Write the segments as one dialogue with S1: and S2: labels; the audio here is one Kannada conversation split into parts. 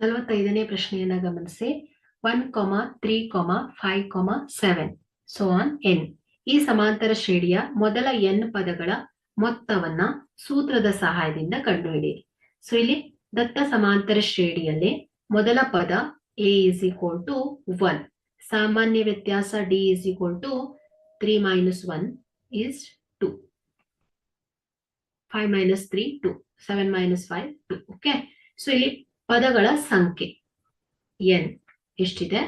S1: ನಲವತ್ತೈದನೇ ಪ್ರಶ್ನೆಯನ್ನ ಗಮನಿಸಿ. One comma three comma five comma seven so on N ಈ ಸಮಾಂತರ ಶ್ರೇಣಿಯ ಮೊದಲ ಎನ್ ಪದಗಳ ಮೊತ್ತವನ್ನ ಸೂತ್ರದ ಸಹಾಯದಿಂದ ಕಂಡುಹಿಡಿಯಿರಿ ಸೊ ಇಲ್ಲಿ ದತ್ತ ಸಮಾಂತರ ಶ್ರೇಣಿಯಲ್ಲಿ ಮೊದಲ ಪದ A is equal to one ಸಾಮಾನ್ಯ ವ್ಯತ್ಯಾಸ D is equal to three minus one is two five minus three two seven minus five two okay so ಇಲ್ಲಿ ಪದಗಳ ಸಂಖ್ಯೆ. ಎನ್ ಎಷ್ಟಿದೆ?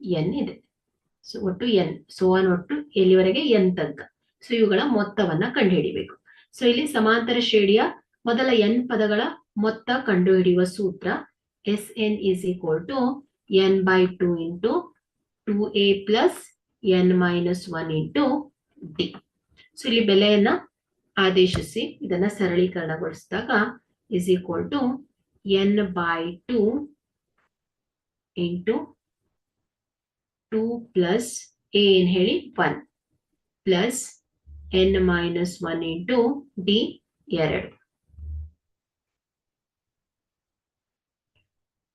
S1: ಎನ್ ಇದೆ. ಸೊ ಒಟ್ಟು ಎನ್. ಸೊ ಒನ್ ಒಟ್ಟು ಎಲ್ಲಿವರೆಗೆ? ಎನ್ ತನಕ. ಸೊ ಇವುಗಳ ಮೊತ್ತವನ್ನ ಕಂಡುಹಿಡಿಬೇಕು. ಸೊ ಇಲ್ಲಿ ಸಮಾಂತರ ಶ್ರೇಣಿಯ ಮೊದಲ ಎನ್ ಪದಗಳ ಮೊತ್ತ ಕಂಡುಹಿಡಿಯುವ ಸೂತ್ರ S N is equal to N by two into two A plus N minus one into D so ಇಲ್ಲಿ ಬೆಲೆಯನ್ನ ಆದೇಶಿಸಿ, ಇದನ್ನ ಸರಳೀಕರಣಗೊಳಿಸಿದಾಗ is equal to N by two into two plus A ಏನ್ ಹೇಳಿ one plus N minus one into D ಎರಡು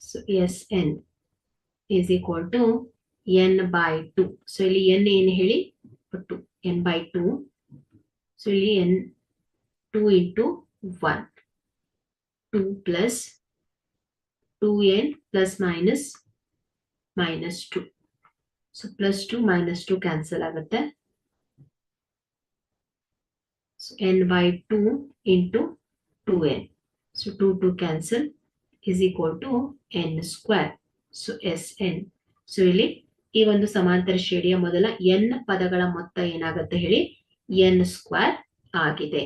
S1: so S N is equal to N by two so ಇಲ್ಲಿ ಎನ್ ಏನ್ ಹೇಳಿ two N by two so ಇಲ್ಲಿ N two into one two plus two N plus minus minus two so plus two minus two cancel ಆಗುತ್ತೆ. By two into two N so two two cancel is equal to N square so S N so ಇಲ್ಲಿ ಈ ಒಂದು ಸಮಾಂತರ ಶ್ರೇಣಿಯ ಮೊದಲ ಎನ್ ಪದಗಳ ಮೊತ್ತ ಏನಾಗುತ್ತೆ ಹೇಳಿ? ಎನ್ ಸ್ಕ್ವೇರ್ ಆಗಿದೆ.